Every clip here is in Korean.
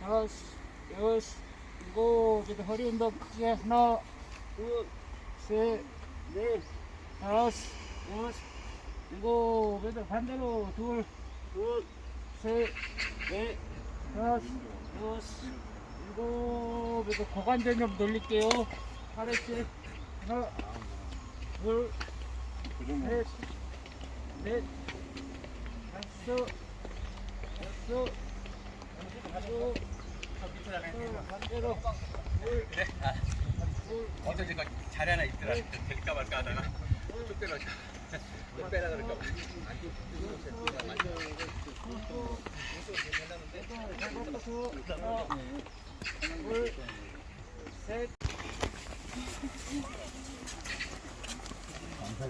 다섯, 여섯, 일곱, 여덟, 허리 운동 크게 하나, 둘, 셋, 넷, 다섯, 여섯, 일곱, 여덟, 반대로 둘, 둘, 셋, 넷, 다섯, 여섯, 일곱, 여덟, 고관절 좀 돌릴게요. 하나씩, 하나, 둘, 셋, 넷, 다섯, 여섯, 일곱, 반대로 둘, 둘, 어쩐지 그 자리 하나 있더라. 될까 말까 하다가 쭉 빼라. 쭉 빼라 그럴까 봐. 둘, 셋. 게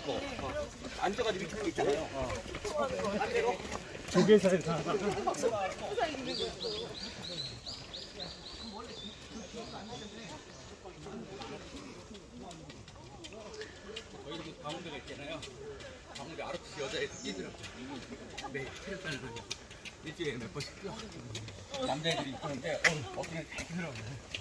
있고 어. 앉아가지고 이렇게 게 있잖아요. 저희 그 가운데가 있잖아요. 가운데 아르티스 여자애들 뛰더라고. 네, 체력단을 하고 일주일에 몇 번씩 뛰어. 남자애들이 있는데 어, 어떻게 잘 뛰더라고요.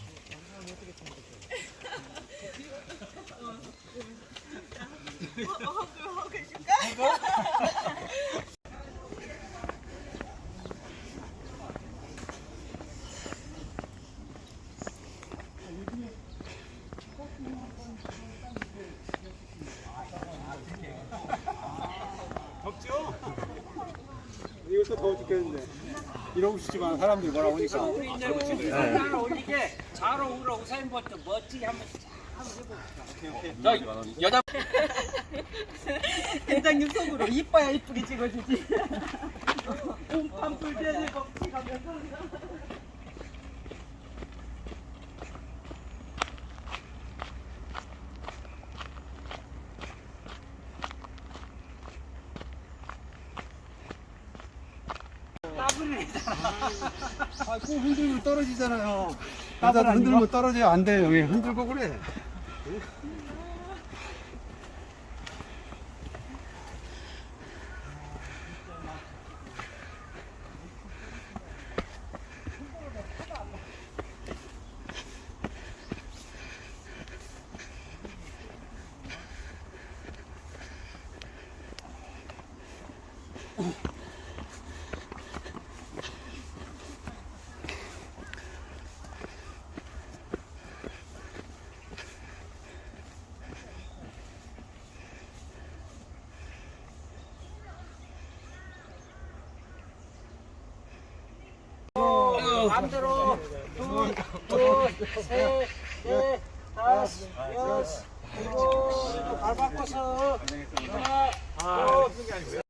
덥죠? 이것도 더워 죽겠는데. 이러고 싶지만 사람들이 뭐라고 하니까. 우리 이제 우리 하나 올리게 잘 오르라 우사인 버튼 멋지게 한번 저 여자 대장님 속으로 이뻐야 이쁘게 찍어주지. 옴판 불대를 걷기 가면서. 아, 꼭 흔들면 떨어지잖아요 나도 흔들면 떨어져요. 안 돼요. 왜 흔들고 그래 마음대로. 둘, 둘, 셋, 넷, 다섯, 여섯, 일곱, 발 바꿔서 하나, 둘,